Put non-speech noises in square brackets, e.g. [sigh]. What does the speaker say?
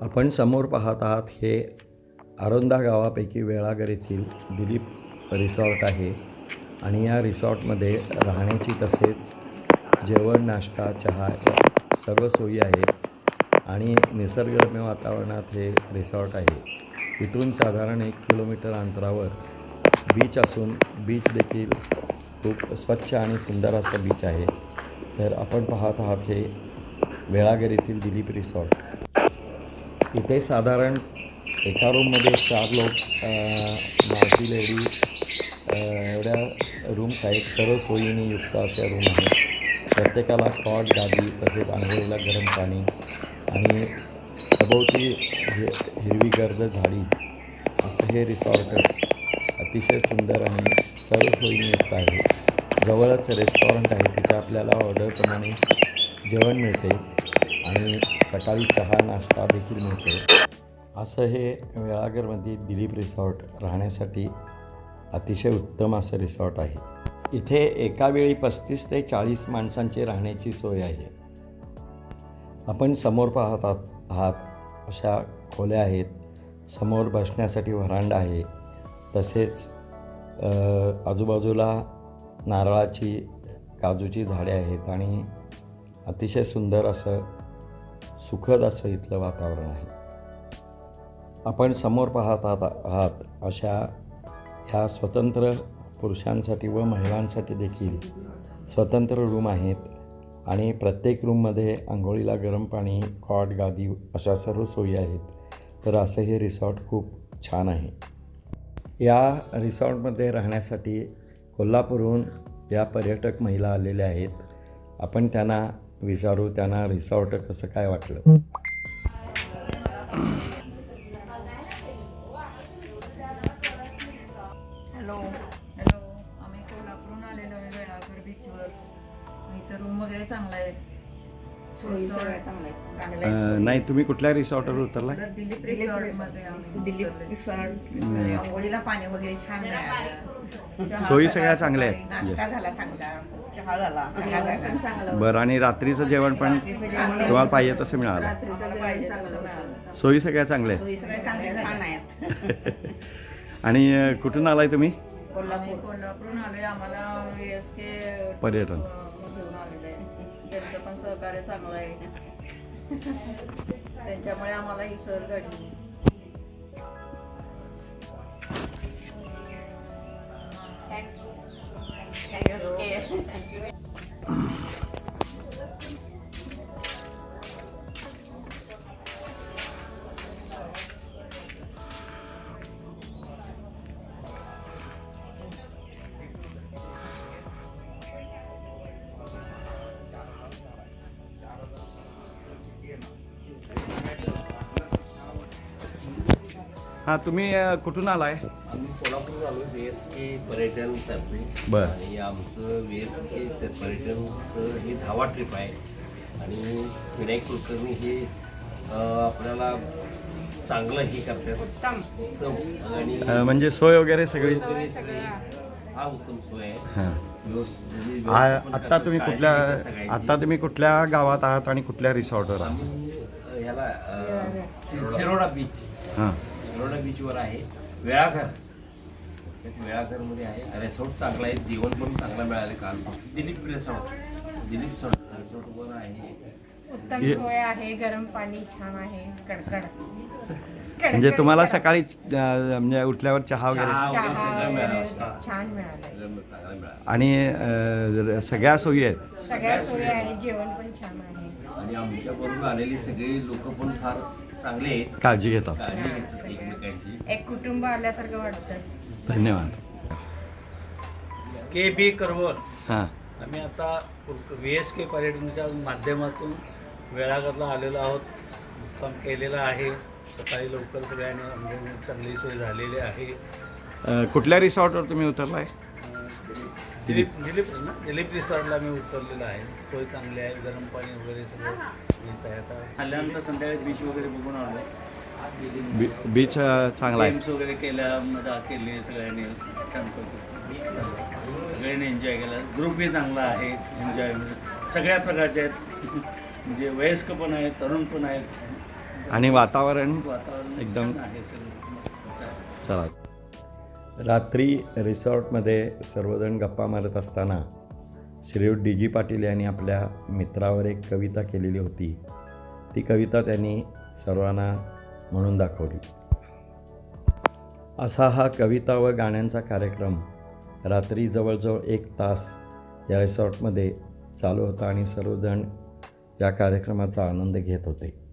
आपण समोर पाहत आहात हे आरोंदा गावापैकी वेळागर येथील दिलीप रिसॉर्ट आहे आणि या रिसॉर्टमध्ये राहण्याची तसेच जेवण नाश्ता चहा सर्व सोयी आहेत आणि निसर्गरम्य वातावरणात हे रिसॉर्ट आहे. इथून साधारण एक किलोमीटर अंतरावर बीच असून बीच देखील खूप स्वच्छ आणि सुंदर असं बीच आहे. तर आपण पाहत आहात हे वेळागर येथील दिलीप रिसॉर्ट. इथे साधारण एका रूममध्ये चार लोक माझी लेडी एवढ्या रूम्स आहेत. सर्व सोयीने युक्त अशा रूम आहेत. प्रत्येकाला कॉट गादी तसेच आंघोळीला गरम पाणी आणि सभोवती हि हिरवीगर्द झाडी असं हे रिसॉर्ट अतिशय सुंदर आणि सर्व सोयीने युक्त आहे. जवळच रेस्टॉरंट आहे. तिथे आपल्याला ऑर्डरप्रमाणे जेवण मिळते. आणि सकाळी चहा नाश्ता देखील मिळतो. असं हे वेळागरमध्ये दिलीप रिसॉर्ट राहण्यासाठी अतिशय उत्तम असं रिसॉर्ट आहे. इथे एका वेळी पस्तीस ते चाळीस माणसांची राहण्याची सोय आहे. आपण समोर पाहत आहात आहात अशा खोल्या आहेत. समोर बसण्यासाठी व्हरांडा आहे. तसेच आजूबाजूला नारळाची काजूची झाडे आहेत आणि अतिशय सुंदर असं सुखद असं इथलं वातावरण आहे. आपण समोर पाहत आहात आहात अशा ह्या स्वतंत्र पुरुषांसाठी व महिलांसाठी देखील स्वतंत्र रूम आहेत आणि प्रत्येक रूममध्ये आंघोळीला गरम पाणी कॉट गादी अशा सर्व सोयी आहेत. तर असं हे रिसॉर्ट खूप छान आहे. या रिसॉर्टमध्ये राहण्यासाठी कोल्हापूरहून या पर्यटक महिला आलेल्या आहेत आपण त्यांना विचारू त्यांना रिसॉर्ट कसं काय वाटलं. हॅलो. हॅलो. आम्ही कोल्हापूरहून आलेलो आहे वेळापूर बीचवर इथं रूम वगैरे चांगला आहे. सोयी सगळ्या चांगल्या आहेत. चांगल्या अ, आहेत. नाही तुम्ही कुठल्या रिसॉर्टवर उतरला परत दिलीप दिलीप रिसॉर्टमध्ये आम्ही दिलीप उतरले. रिसॉर्ट आंघोळीला पाणी वगैरे छान मिळालं. चहा [laughs] सोयी सगळ्या चांगल्या आहेत. नाश्ता झाला चांगला. चहा झाला चहा झाला. बरं आणि रात्रीचं जेवण पण तुम्हाला पाहिजे तसं मिळालं. आम्हाला पाहिजे तसं मिळालं. सोयी सगळ्या चांगल्या सोयी सगळ्या चांगल्या छान आहेत. [laughs] आणि अ, कुठून आलाय तुम्ही? कोल्हापूर. कोल्हापूरहून आलोय. आम्हाला एस के पर्यटन. त्यांचं पण सहकार्य चांगलं आहे. त्यांच्यामुळे आम्हाला ही सर घडली. हां तुम्ही अ, कुठून आलाय? आम्ही कोल्हापूर आलो व्ही एस के पर्यटन तर्फे. बरं. आणि आमचं व्ही एस के पर्यटनचं ही धावा ट्रिप आहे. आणि विनायक कुलकर्णी हे अं, आपल्याला चांगलं हे करतात. उत्तम. आणि अ, म्हणजे सोय वगैरे सगळी? सगळी सगळी हा. उत्तम सोय आहे. हां. म्हणजे आ- व्यवस्थापन आत्ता करतात, तुम्ही काळजी कुठल्या घेतात सगळ्यांची. आत्ता तुम्ही कुठल्या गावात आहात आणि कुठल्या रिसॉर्टवर आहात? आम्ही अं, ह्याला अं, सि- सिरोडा बीच हां. सिरोडा बीचवर आहे. वेळाघर. एक वेळाघरमध्ये आहे. रिसॉर्ट चांगला आहे. जेवण पण चांगलं मिळालं काल. दिलीप रिसॉर्ट. दिलीप रिसॉर्ट. रिसॉर्टवर आहे. उत्तम सोय आहे. गरम पाणी छान आहे. कडकड. म्हणजे तुम्हाला सकाळी म्हणजे उठल्यावर चहा वगैरे छान मिळालं. आणि सगळ्या सोयी आहेत? सगळ्या सोयी आहे जेवण पण छान आहे. आणि आमच्याबरोबर आलेली सगळी लोक पण फार चांगले आहेत. काळजी घेतात काळजी घेतात एकमेकांची. एक कुटुंब आल्यासारखं वाटतं. धन्यवाद. के बी करवल. हां. आम्ही आता व्ही एस के पर्यटनाच्या माध्यमातून वेळाघरला आलेलो आहोत. मुक्काम केलेला आहे. सकाळी लवकर सगळ्यांनी म्हणजे चांगली सोय झालेली आहे. अ, कुठल्या रिसॉर्टवर तुम्ही उतरलाय? अं, दिलीप. दिलीप ना? दिलीप रिसॉर्टला मी उतरलेलं आहे. सोय चांगली आहे गरम पाणी वगैरे सगळं मिळत आहे आता. आल्यानंतर संध्याकाळी बीच वगैरे बघून आलो. बीच चांगला आहे. गेम्स वगैरे केल्या मजा केली सगळ्यांनी. छान सगळ्यांनी एन्जॉय केला. ग्रुपही चांगला आहे एन्जॉय सगळ्या प्रकारचे आहेत. [laughs] म्हणजे वयस्क पण आहेत तरुण पण आहेत. आणि वातावरण वातावरण एकदम- आहे सगळं. चला. रात्री रिसॉर्टमध्ये सर्वजण गप्पा मारत असताना श्रीयुत डी जी पाटील यांनी आपल्या मित्रावर एक कविता केलेली होती. ती कविता त्यांनी सर्वांना म्हणून दाखवली. असा हा कविता व गाण्यांचा कार्यक्रम रात्री जवळजवळ एक तास या रिसॉर्टमध्ये चालू होता आणि सर्वजण या कार्यक्रमाचा आनंद घेत होते.